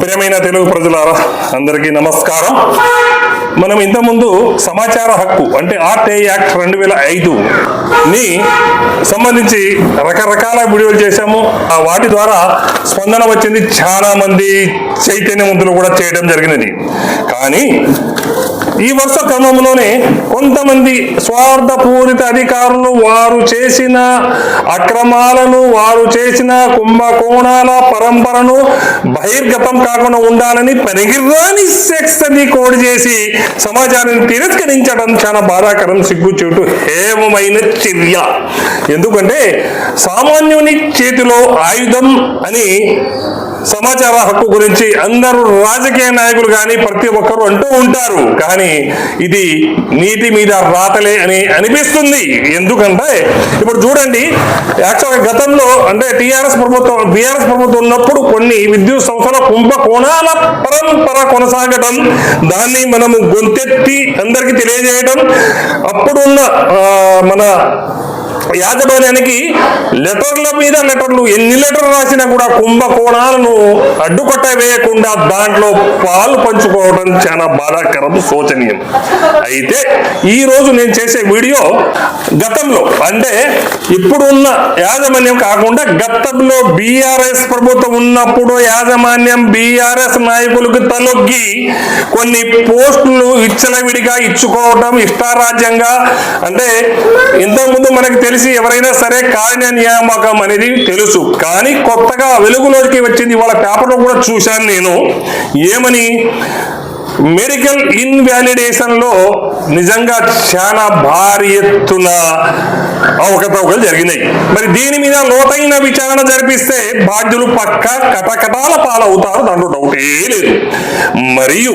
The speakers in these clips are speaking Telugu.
ప్రియమైన తెలుగు ప్రజలారా అందరికీ నమస్కారం. మనం ఇంతకుముందు సమాచార హక్కు అంటే ఆర్టీఐ యాక్ట్ రెండు వేల ఐదు ని సంబంధించి రకరకాల వీడియోలు చేశాము. ఆ వాటి ద్వారా స్పందన వచ్చింది. చాలా మంది చైతన్యవంతులు కూడా చేయడం జరిగినది. కానీ ఈ వరుస క్రమంలోనే కొంతమంది స్వార్థపూరిత అధికారులు వారు చేసిన అక్రమాలను వారు చేసిన కుంభకోణాల పరంపరను బహిర్గతం కాకుండా ఉండాలని పనికిరాని సెక్స్ అని కోడ్ చేసి సమాజాన్ని తిరస్కరించడం చాలా బాధాకరం సిగ్గుచేటు హేమమైన చర్య. ఎందుకంటే సామాన్యుని చేతిలో ఆయుధం అని సమాచార హక్కు గురించి అందరూ రాజకీయ నాయకులు కానీ ప్రతి ఒక్కరు అంటూ ఉంటారు. కానీ ఇది నీటి మీద రాతలే అని అనిపిస్తుంది. ఎందుకంటే ఇప్పుడు చూడండి యాక్చువల్గా గతంలో అంటే టీఆర్ఎస్ ప్రభుత్వం బీఆర్ఎస్ ప్రభుత్వం ఉన్నప్పుడు కొన్ని విద్యుత్ సంస్థల కుంభకోణాల పరంపర కొనసాగడం దాన్ని మనము గొంతెత్తి అందరికీ తెలియజేయడం అప్పుడున్న మన యాజమాన్యానికి లెటర్ల మీద లెటర్లు ఎన్ని లెటర్లు రాసినా కూడా కుంభకోణాలను అడ్డుకట్ట వేయకుండా దాంట్లో పాలు పంచుకోవడం చాలా బాధాకరం శోచనీయం. అయితే ఈ రోజు నేను చేసే వీడియో గతంలో అంటే ఇప్పుడున్న యాజమాన్యం కాకుండా గతంలో బీఆర్ఎస్ ప్రభుత్వం ఉన్నప్పుడు యాజమాన్యం బీఆర్ఎస్ నాయకులకు తలొగ్గి కొన్ని పోస్టులు ఇచ్చలవిడిగా ఇచ్చుకోవడం ఇష్టారాజ్యంగా అంటే ఇంతకుముందు మనకు తెలిసి ఎవరైనా సరే కార్య నియామకం అనేది తెలుసు. కానీ కొత్తగా వెలుగులోకి వచ్చింది వాళ్ళ పేపర్లో కూడా చూశాను నేను. ఏమని? మెడికల్ ఇన్వాలిడేషన్లో నిజంగా చాలా భారీ ఎత్తున అవకతవకలు జరిగినాయి. మరి దీని మీద లోతైన విచారణ జరిపిస్తే బాధ్యులు పక్క కటకటాల పాలవుతారు దాంట్లో డౌటే లేదు. మరియు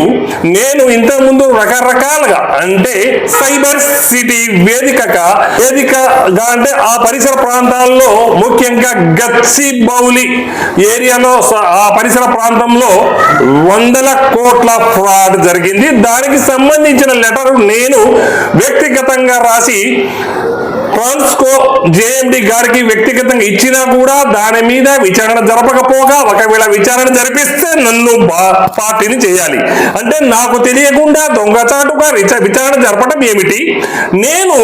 నేను ఇంతకుముందు రకరకాలుగా అంటే సైబర్ సిటీ వేదికగా వేదికగా అంటే ఆ పరిసర ప్రాంతాల్లో ముఖ్యంగా గచ్చి బౌలి ఏరియాలో స- ఆ పరిసర ప్రాంతంలో వందల కోట్ల ఫ్రాడ్ జరిగింది. దానికి సంబంధించిన లెటర్ నేను వ్యక్తిగతంగా రాసి ట్రాన్స్కో జేఎండి గారికి వ్యక్తిగతంగా ఇచ్చినా కూడా దాని మీద విచారణ జరపకపోగా ఒకవేళ విచారణ జరిపిస్తే నన్ను పార్టీని చేయాలి. అంటే నాకు తెలియకుండా దొంగచాటుగా విచారణ జరపడం ఏమిటి? నేను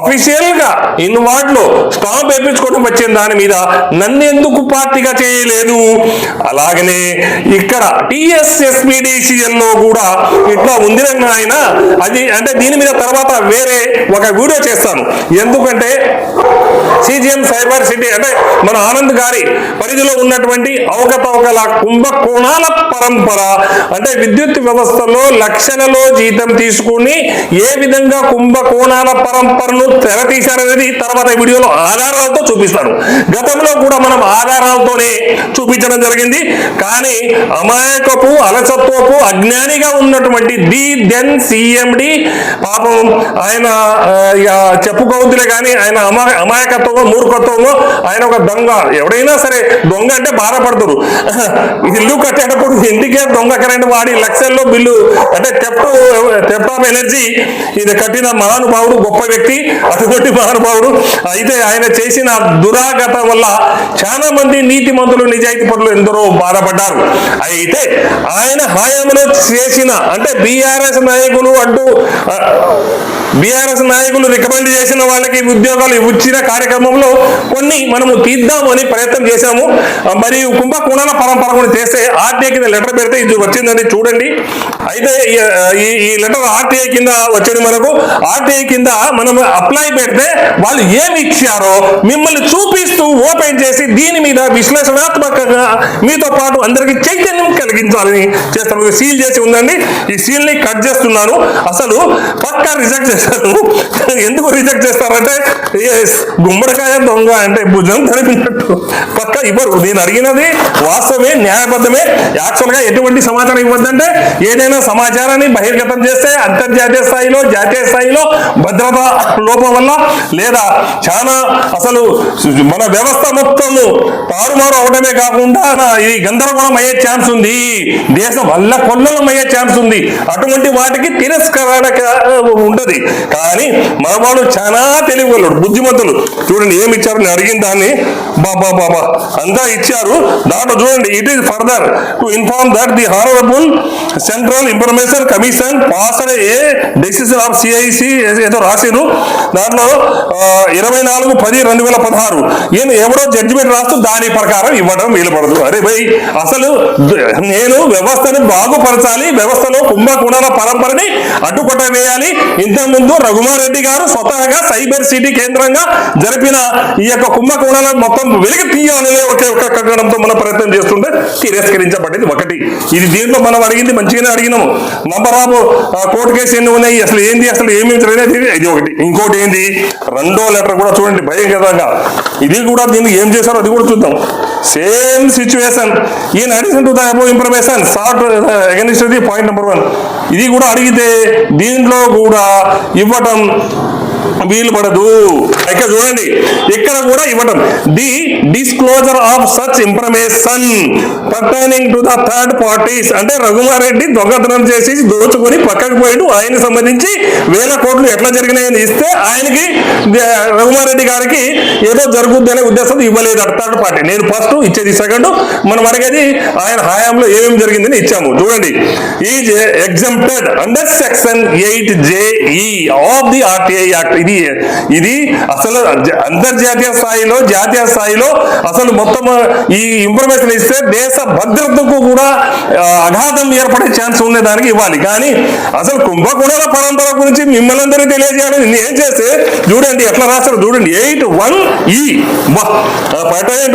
అఫీషియల్గా ఇన్వార్డ్లో స్టాంప్ వేయించుకోవడం వచ్చిన దాని మీద నన్ను ఎందుకు పార్టీగా చేయలేదు? అలాగనే ఇక్కడ టిఎస్ఎస్పిడిసిఎల్లో కూడా ఇట్లా ఉంది ఆయన అది అంటే దీని మీద తర్వాత వేరే ఒక వీడియో చేస్తాను. ఎందుకంటే సిజిఎం సైబర్ సిటీ అంటే మన ఆనంద్ గారి పరిధిలో ఉన్నటువంటి అవకతవకల కుంభకోణాల పరంపర. అంటే విద్యుత్ వ్యవస్థలో లక్షలలో జీతం తీసుకుని ఏ విధంగా కుంభకోణాల పరంపరను తెరతీశారనేది తర్వాత వీడియోలో ఆధారాలతో చూపిస్తారు గతంలో కూడా మనం ఆధారాలతోనే చూపించడం జరిగింది. కానీ అమాయకపు అలసత్వపు అజ్ఞానిగా ఉన్నటువంటి ది దెన్ సిఎండి పాపం ఆయన చెప్పుకోవద్దులే కానీ ఆయన అమా అమాయకత్వమో మూర్ఖత్వమో ఆయన ఒక దొంగ. ఎవడైనా సరే దొంగ అంటే బాధపడతారు. ఇల్లు కట్టేటప్పుడు ఇంటికే దొంగ కరెంట్ వాడి లక్షల్లో బిల్లు? అంటే తెప్టు తెప్ట్ ఆఫ్ ఎనర్జీ. ఇది కట్టిన మహానుభావుడు గొప్ప వ్యక్తి అటువంటి మహానుభావుడు. అయితే ఆయన చేసిన దురాగత వల్ల చాలా మంది నీతి మంతులు నిజాయితీ పనులు ఎందరో బాధపడ్డారు. అయితే ఆయన హయాంలో చేసిన అంటే బీఆర్ఎస్ నాయకులు అంటూ బీఆర్ఎస్ నాయకులు రికమెండ్ చేసిన వాళ్ళకి ఉద్యోగాలు ఇచ్చిన కార్యక్రమంలో కొన్ని మనము తీద్దామని ప్రయత్నం చేశాము. మరి మరియు కుంభకోణాల పరంపర కూడా చేస్తే ఆర్టీఐ కింద లెటర్ పెడితే ఇది వచ్చిందని చూడండి. అయితే ఈ- ఈ లెటర్ ఆర్టీఐ కింద వచ్చేది మనకు. ఆర్టీఐ కింద మనం అప్లై పెడితే వాళ్ళు ఏమి ఇచ్చారో మిమ్మల్ని చూపిస్తూ ఓపెన్ చేసి దీని మీద విశ్లేషణాత్మకంగా మీతో పాటు అందరికి చైతన్యం కలిగించాలని చేస్తాను. సీల్ చేసి ఉందండి. ఈ సీల్ని కట్ చేస్తున్నాను. అసలు పక్కా రిజెక్ట్ చేస్తాను. ఎందుకు రిజెక్ట్ చేస్తారంటే గుమ్మడికాయ దొంగ అంటే భుజం తడిపినట్టు పక్క ఇవ్వరు. నేను అడిగినది వాస్తవమే న్యాయబద్ధమే. యాక్చువల్గా ఎటువంటి సమాచారం ఇవ్వద్దంటే ఏదైనా సమాచారాన్ని బహిర్గతం చేస్తే అంతర్జాతీయ స్థాయిలో జాతీయ స్థాయిలో భద్రత లోపం వల్ల లేదా చాలా అసలు మన వ్యవస్థ మొత్తము తారుమారు అవడమే కాకుండా ఇది గందరగోళం అయ్యే ఛాన్స్ ఉంది. దేశం వల్ల కొల్లలం అయ్యే ఛాన్స్ ఉంది. అటువంటి వాటికి తిరస్కరణ ఉండదు. కానీ మనవాడు చాలా తెలివిగలడు బుద్ధిమంతులు. చూడండి ఏమి ఇచ్చారు? నేను అడిగిన దాన్ని బాబా బాబా అంతా ఇచ్చారు. దాంట్లో చూడండి it is further to inform that the honourable central information commission passed a decision of CIC ఏదో రాసిరు దాంట్లో ఇరవై నాలుగు పది రెండు వేల పదహారు. ఈయన ఎవడో జడ్జిమెంట్ రాస్తూ దాని ప్రకారం ఇవ్వడం వీలుపడదు. అరే భయ్ అసలు నేను వ్యవస్థను బాగుపరచాలి వ్యవస్థలో కుంభకోణాల పరంపరని అడ్డుకొట్ట వేయాలి ఇంతకుముందు రఘుమారెడ్డి గారు స్వతహాగా సైబర్ సిటీ కేంద్రంగా జరిపిన ఈ యొక్క కుంభకోణాల మొత్తం వెలికి తీయాలనే ఒక కట్టడంతో మనం ప్రయత్నం చేస్తుంటే తిరస్కరించబడింది ఒకటి. ఇది దీంట్లో మనం అడిగింది మంచిగానే అడిగినాము. నంబరాబు ఆఫ్ కోర్టు కేసు ఎన్ని ఉన్నాయి అసలు ఏంది అసలు ఏమేమి జరిగినది ఇది ఒకటి. ఇంకోటి ఏంది రెండో లెటర్ కూడా చూడండి భయంకరంగా. ఇది కూడా దీన్ని ఏం చేశారో అది కూడా చూద్దాం. Same situation. ఈయన addition to the above information sought against the point number one ఇది కూడా అడిగితే దీంట్లో కూడా ఇవ్వటం వీలు పడదు. ఇక్కడ చూడండి ఇక్కడ కూడా ఇవ్వడం the disclosure of such information pertaining to the third parties అంటే రఘుమారెడ్డి దొంగతనం చేసి దోచుకొని పక్కకు పోయిడు. ఆయనకు సంబంధించి వేల కోట్లు ఎట్లా జరిగినాయని ఇస్తే ఆయనకి రఘుమారెడ్డి గారికి ఏదో జరుగుద్ది అనే ఉద్దేశంతో ఇవ్వలేదు థర్డ్ పార్టీ నేను ఫస్ట్ ఇచ్చేది సెకండ్ మనం అడిగేది ఆయన హయాంలో ఏమేమి జరిగిందని ఇచ్చాము. చూడండి. Is exempted under section eight j e of the RTI act ఇది ఇది అసలు అంతర్జాతీయ స్థాయిలో జాతీయ స్థాయిలో అసలు మొత్తం ఈ ఇన్ఫర్మేషన్ ఇస్తే దేశ భద్రతకు కూడా అఘాతం ఏర్పడే ఛాన్స్ ఉండే దానికి ఇవ్వాలి. కానీ అసలు కుంభకోణాల పరంపర గురించి మిమ్మల్ని అందరూ తెలియజేయాలని నేను ఏం చేస్తే చూడండి ఎట్లా రాస్తారు చూడండి. Eight one e. Pertain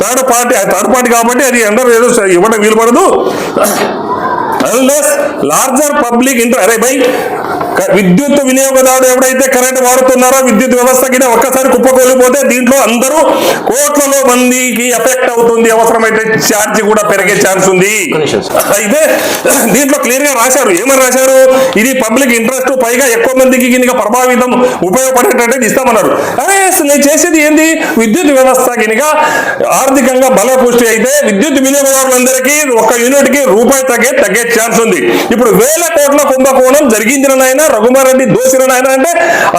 third party third party కాబట్టి అది అందరూ ఏదో ఇవ్వడం వీలు పడదు. అన్లెస్ లార్జర్ పబ్లిక్ ఇంటర్ అరే బై విద్యుత్ వినియోగదారుడు ఎవడైతే కరెంట్ వాడుతున్నారో విద్యుత్ వ్యవస్థకి ఒక్కసారి కుప్పకూలిపోతే దీంట్లో అందరూ కోట్లలో మందికి ఎఫెక్ట్ అవుతుంది. అవసరమైతే ఛార్జ్ కూడా పెరిగే ఛాన్స్ ఉంది. అయితే దీంట్లో క్లియర్గా రాశారు. ఏమని రాశారు? ఇది పబ్లిక్ ఇంట్రెస్ట్ పైగా ఎక్కువ మందికి గినిక ప్రభావితం ఉపయోగపడేటట్టు ఇస్తామన్నారు. అరే నేను చేసేది ఏంది? విద్యుత్ వ్యవస్థ గినిక ఆర్థికంగా బలపుష్టి అయితే విద్యుత్ వినియోగదారులందరికీ ఒక యూనిట్కి రూపాయి తగ్గే తగ్గే ఛాన్స్ ఉంది. ఇప్పుడు వేల కోట్ల కుంభకోణం జరిగించిన నాయన. రఘుమారెడ్డి దోసిన ఆయన అంటే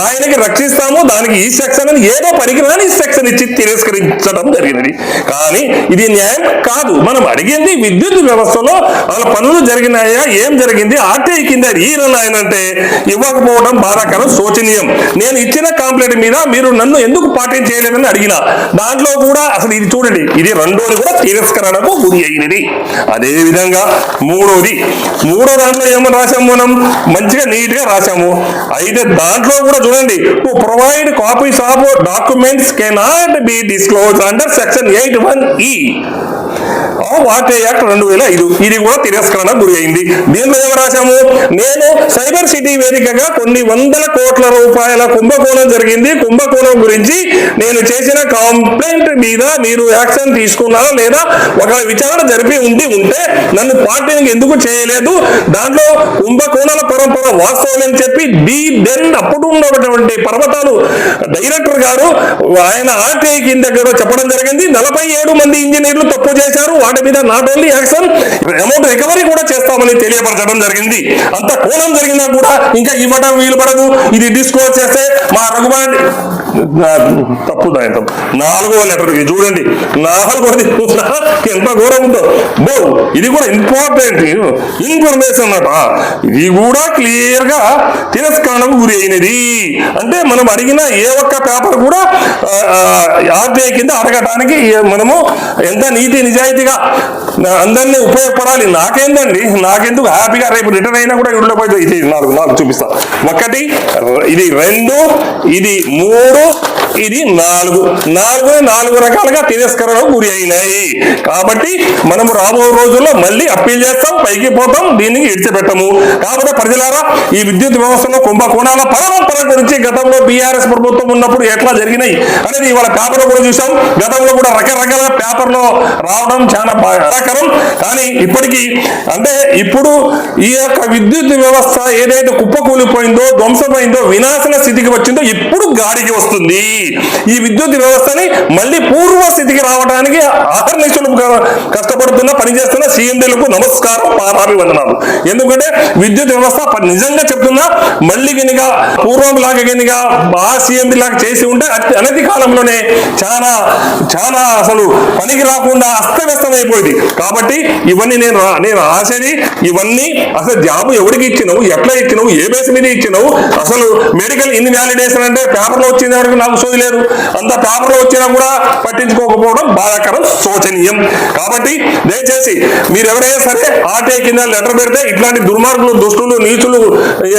ఆయనకి రక్షిస్తాము దానికి ఈ సెక్షన్ అని ఏదో పరికరాన్ని ఈ సెక్షన్ ఇచ్చి తిరస్కరించడం జరిగినది. కానీ ఇది న్యాయం కాదు. మనం అడిగింది విద్యుత్ వ్యవస్థలో వాళ్ళ పనులు జరిగినాయా ఏం జరిగింది ఆర్టీఐ కింద ఈయన నాయన అంటే ఇవ్వకపోవడం బాధాకరం శోచనీయం. నేను ఇచ్చిన కంప్లైంట్ మీద మీరు నన్ను ఎందుకు పాటించలేదని అడిగిన దాంట్లో కూడా అసలు ఇది చూడండి ఇది రెండోది కూడా తిరస్కరణకు గురి అయినది. అదే విధంగా మూడోది మూడో దాంట్లో ఏమని రాసాము మనం మంచిగా నీట్ రాశాము అయితే దాంట్లో కూడా చూడండి. To provide copies of documents cannot be disclose under section eight one e what a act? రెండు వేల ఐదు. ఇది కూడా తిరస్కరణ గురి అయింది. దీనిలో ఏమి రాశాము? నేను సైబర్ సిటీ వేదికగా కొన్ని వందల కోట్ల రూపాయల కుంభకోణం జరిగింది. కుంభకోణం గురించి నేను చేసిన కంప్లైంట్ మీద మీరు యాక్షన్ తీసుకున్నారా లేదా? ఒక విచారణ జరిపి ఉండి ఉంటే నన్ను పార్టీని ఎందుకు చేయలేదు? దాంట్లో కుంభకోణాల పరంపర వాస్తవం అని చెప్పి ది దెన్ అప్పుడు ఉన్నటువంటి పర్వతాలు డైరెక్టర్ గారు ఆయన ఆర్టీఐ కింద చెప్పడం జరిగింది. నలభై ఏడు మంది ఇంజనీర్లు తప్పు చేశారు. వాటి మీద not only action amount recovery కూడా చేస్తామని తెలియపరచడం జరిగింది. అంత కోణం జరిగినా కూడా ఇంకా ఇవ్వడం వీలు పడదు ఇది డిస్కోర్ చేస్తే మా రఘుమాన్ తప్పు దాని నాలుగో లెటర్ చూడండి. నాలుగోది ఎంత ఘోరం ఉందో. బో ఇది కూడా ఇంపార్టెంట్ ఇన్ఫర్మేషన్ అన్నట ఇది కూడా క్లియర్గా తిరస్కరణకు గురి అయినది. అంటే మనం అడిగిన ఏ ఒక్క పేపర్ కూడా ఆర్బీఐ కింద అడగటానికి మనము ఎంత నీతి నిజాయితీగా అందరినీ ఉపయోగపడాలి. నాకేందండి? నాకెందుకు హ్యాపీగా రేపు రిటర్న్ అయినా కూడా ఇంట్లో పోయి ఇది నాలుగు నాలుగు చూపిస్తా. ఒకటి ఇది రెండు ఇది మూడు ఇది నాలుగు. నాలుగు నాలుగు రకాలుగా తిరస్కరణకు గురి అయినాయి. కాబట్టి మనము రాబో రోజుల్లో మళ్ళీ అప్పీల్ చేస్తాం పైకి పోతాం దీనికి ఇడిచిపెట్టము కాబట్టి ప్రజలారా ఈ విద్యుత్ వ్యవస్థలో కుంభకోణాల పరంపర గురించి గతంలో బీఆర్ఎస్ ప్రభుత్వం ఉన్నప్పుడు ఎట్లా జరిగినాయి అనేది ఇవాళ పేపర్లో కూడా చూసాం గతంలో కూడా రకరకాల పేపర్లో రావడం చాలా బాధాకరం కానీ ఇప్పటికీ అంటే ఇప్పుడు ఈ యొక్క విద్యుత్ వ్యవస్థ ఏదైతే కుప్పకూలిపోయిందో ధ్వంసమైందో వినాశన స్థితికి వచ్చిందో ఇప్పుడు గాడికి వస్తుంది. ఈ విద్యుత్ వ్యవస్థని మళ్ళీ పూర్వ స్థితికి రావడానికి ఆహర్నిశలు కష్టపడుతున్న పనిచేస్తున్న సీఎండీలకు నమస్కారం పారాభివందనాలు ఎందుకంటే విద్యుత్ వ్యవస్థ నిజంగా చెప్తున్నా మళ్ళీ గినిగా పూర్వం లాగా గినిక ఆ సీఎండీ లాగా చేసి ఉంటే అతి- అనతి కాలంలోనే చాలా చాలా అసలు పనికి రాకుండా అస్తవ్యస్తం ఇది. కాబట్టి ఇవన్నీ నేను నేను రాసేది ఇవన్నీ అసలు జాబ్ ఎవరికి ఇచ్చినావు? ఎట్లా ఇచ్చినావు? ఏ బేస్ మీద ఇచ్చినావు? అసలు మెడికల్ ఇన్వాలిడేషన్ అంటే పేపర్లో వచ్చింది వరకు నాకు చూడలేదు అంత పేపర్లో వచ్చినా కూడా పట్టించుకోకపోవడం బాధాకరం శోచనీయం. కాబట్టి దయచేసి మీరు ఎవరైనా సరే ఆర్టీఐ కింద లెటర్ పెడితే ఇట్లాంటి దుర్మార్గులు దుష్టులు నీచులు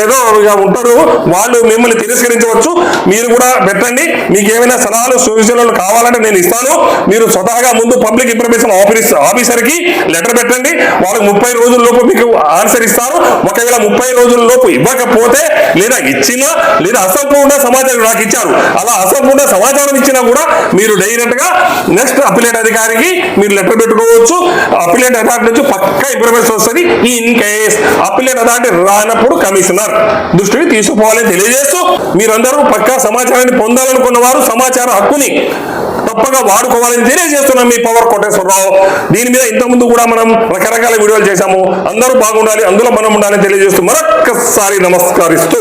ఏదో ఉంటారు. వాళ్ళు మిమ్మల్ని తిరస్కరించవచ్చు. మీరు కూడా పెట్టండి. మీకు ఏమైనా సలహాలు సూచనలు కావాలంటే నేను ఇస్తాను. మీరు స్వతహాగా ముందు పబ్లిక్ ఇన్ఫర్మేషన్ ఆఫీస్ ఆఫీసర్కి లెటర్ పెట్టండి. వాళ్ళకి ముప్పై రోజుల లోపు మీకు ఆన్సర్ ఇస్తారు. ఒకవేళ ముప్పై రోజుల లోపు ఇవ్వకపోతే లేదా ఇచ్చినా లేదా అసంపూర్ణ సమాచారం నాకు ఇచ్చారు. అలా అసంపూర్ణ సమాచారం ఇచ్చినా కూడా మీరు డైరెక్ట్గా నెక్స్ట్ అపిలేట్ అధికారికి మీరు లెటర్ పెట్టుకోవచ్చు. అపిలేట్ అథారిటీ నుంచి పక్కా ఇన్ఫర్మేషన్ వస్తుంది. ఇన్ కేస్ అపిలేట్ అథారిటీ రానప్పుడు కమిషనర్ దృష్టిని తీసుకుపోవాలని తెలియజేస్తూ మీరందరూ పక్కా సమాచారాన్ని పొందాలనుకున్న వారు సమాచార హక్కుని తప్పగా వాడుకోవాలని తెలియజేస్తున్నాం మీ పవర్ కోటేశ్వరరావు. దీని మీద ఇంతకుముందు కూడా మనం రకరకాల వీడియోలు చేశాము. అందరూ బాగుండాలి అందులో మనం ఉండాలని తెలియజేస్తూ మరొక్కసారి నమస్కరిస్తూ